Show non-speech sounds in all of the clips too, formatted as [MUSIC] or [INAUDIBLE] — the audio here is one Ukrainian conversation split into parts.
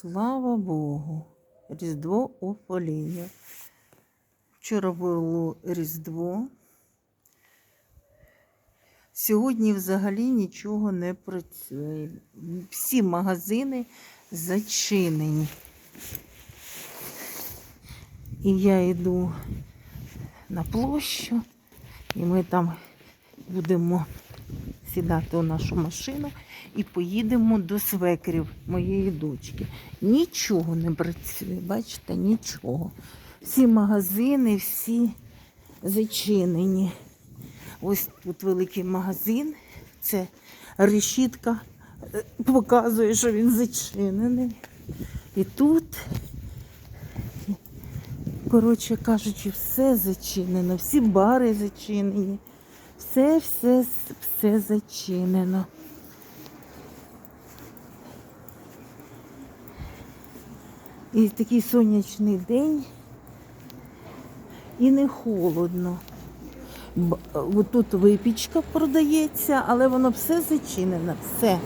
Слава Богу. Різдво у Поліні. Вчора було Різдво. Сьогодні взагалі нічого не працює. Всі магазини зачинені. І я йду на площу, і ми там будемо сідати у нашу машину і поїдемо до свекрів моєї дочки. Нічого не працює, бачите, нічого. Всі магазини, всі зачинені. Ось тут великий магазин, це решітка е, показує, що він зачинений. І тут, коротше кажучи, все зачинено, всі бари зачинені, все, все, все зачинено. І такий сонячний день, і не холодно. Тут випічка продається, але воно все зачинено, все.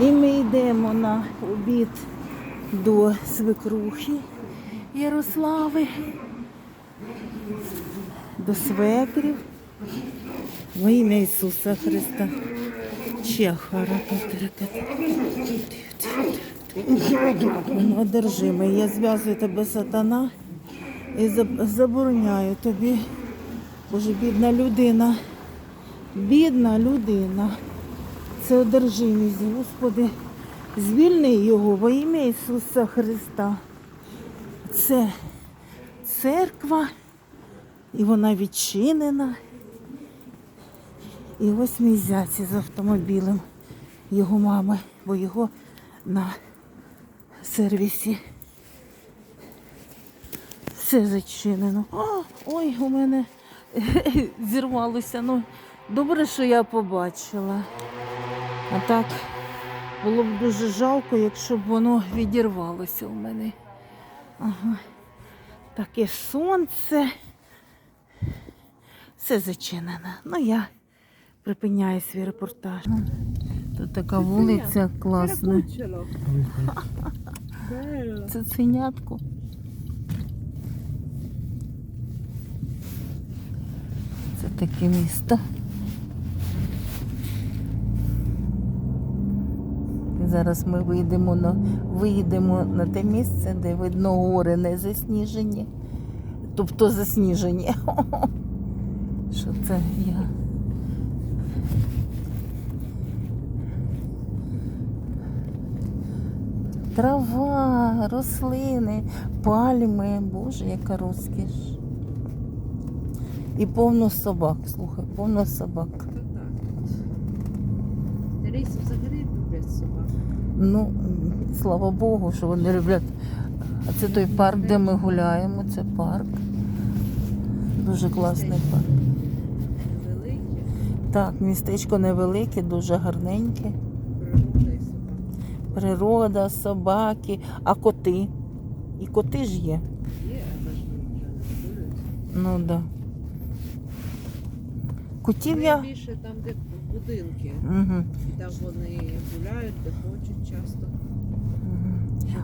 І ми йдемо на обід до свекрухи Ярослави, до свекрів. Во ім'я Ісуса Христа. Чехара. Одержимий. Я зв'язую тебе, сатана, і забороняю тобі. Боже, бідна людина. Бідна людина. Це одержимість, Господи. Звільни його во ім'я Ісуса Христа. Це церква, і вона відчинена. І ось мій зять з автомобілем його мами, бо його на сервісі. Все зачинено. О, ой, у мене [LAUGHS] зірвалося. Ну, добре, що я побачила. А так було б дуже жалко, якщо б воно відірвалося у мене. Ага. Таке сонце. Все зачинено. Ну я припиняю свій репортаж. Тут така вулиця класна. Це [LAUGHS] цинятко. Це таке місто. Зараз ми вийдемо на, виїдемо на те місце, де видно гори не засніжені. Тобто засніжені. [LAUGHS] Це я? Трава, рослини, пальми. Боже, яка розкіш. І повно собак, слухай, повно собак. Рейси взагалі люблять собак. Ну, слава Богу, що вони люблять. А це той парк, де ми гуляємо. Це парк. Дуже класний парк. Так, містечко невелике, дуже гарненьке. природа собаки, а коти. І коти ж є. Є, але ж вони вже не будують. Ну так. Да. Котів я. Там, де будинки. Угу. І там вони гуляють, де хочуть часто.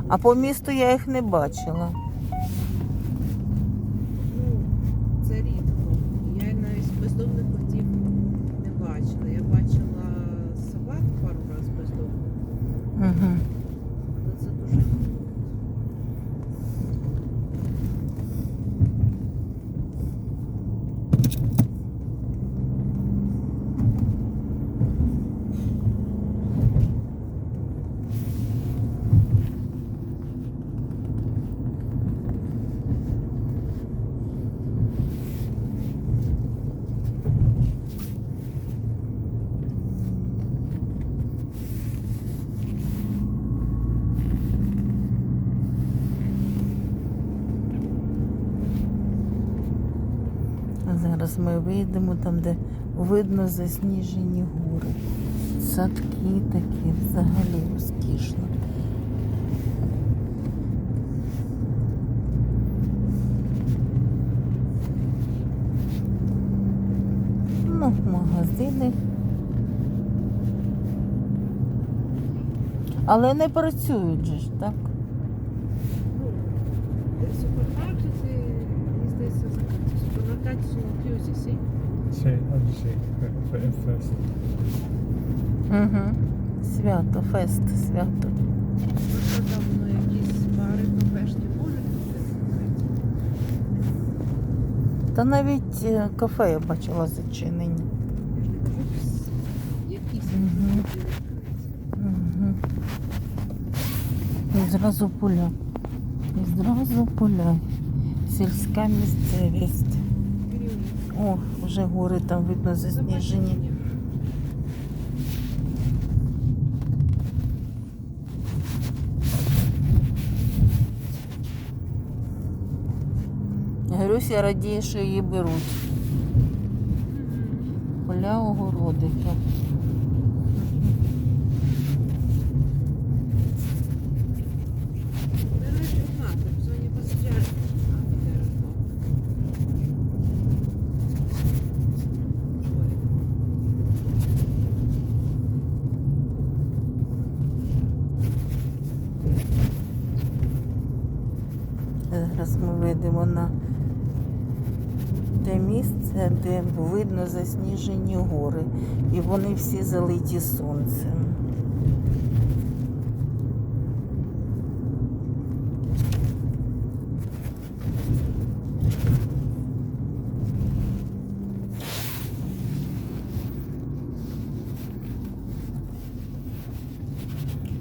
А по місту я їх не бачила. Ну, це рідко. Я навіть бездомних котів не бачила. Я бачила собак пару разів бездомних, Угу. але це дуже рідко. А зараз ми вийдемо там, де видно засніжені гори. Садки такі взагалі розкішно. Ну, магазини Але не працюють же ж, так? Ну, супермаркети, мені здається, закриті. Sono chiusi, sì. Sì, oggi sì, è festa. Угу. Свято, фест, свято. Бути закриті. Та навіть е, кафе я бачила зачинені. Всі. якісь. І зразу поля. І зразу поля. Сільська місцевість. О, вже гори там видно засніжені. Грюся радіє, що її беруть. Поля огородики. Вийдемо на те місце, де видно засніжені гори. І вони всі залиті сонцем.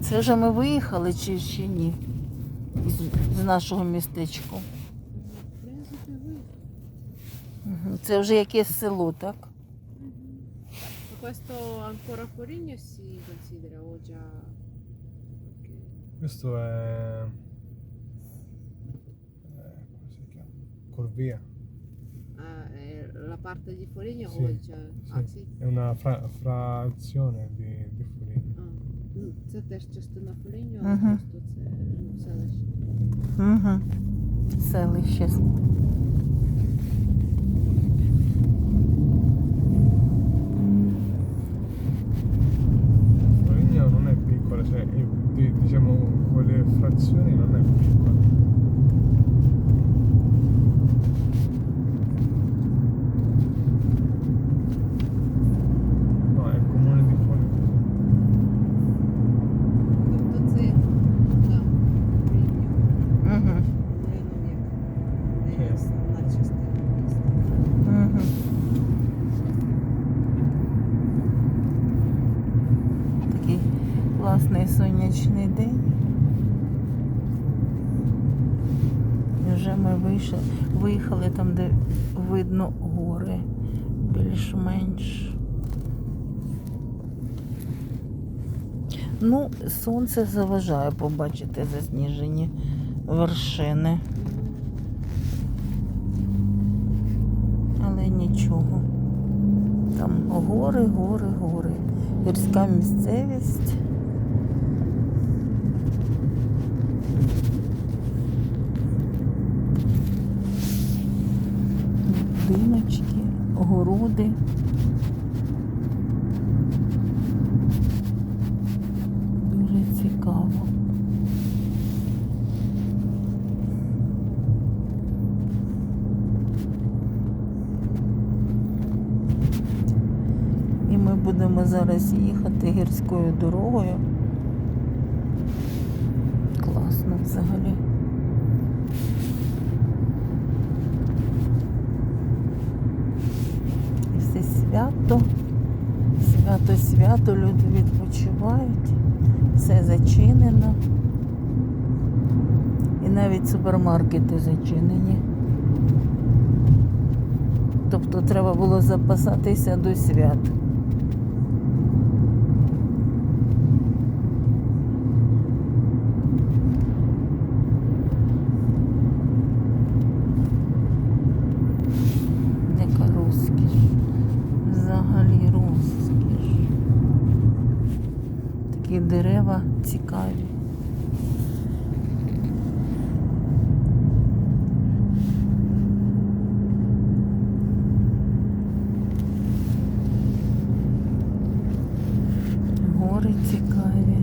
Це вже ми виїхали чи ще ні? З, нашого містечка. Це вже якесь село, так? Questo ancora Foligno si considera o già... Questo è... eh, come si chiama? Corvia. Ah, è la parte di Foligno Sì, o già... Ah, sì. È una fra- frazione di, di Foligno. А, ну, це теж частина Фоліньо, Мгм. просто це ну, селище. Угу. Селище. Quelle frazioni non è piccola. Видно гори більш-менш. Ну, сонце заважає побачити засніжені вершини. Але нічого. Там гори, гори, гори. Гірська місцевість. Будиночки, огороди. Дуже цікаво. І ми будемо зараз їхати гірською дорогою. Класно взагалі. І все свято, свято, свято, люди відпочивають, все зачинено. І навіть супермаркети зачинені. Тобто треба було запасатися до свят. цікаві. Гори цікаві.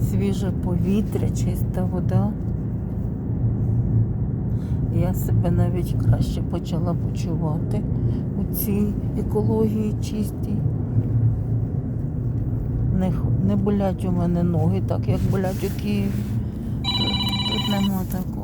Свіже повітря, чиста вода. Я себе навіть краще почала почувати у цій екології чистій. Не, не болять у мене ноги так, як болять у Києві. Тут, нема. Опа.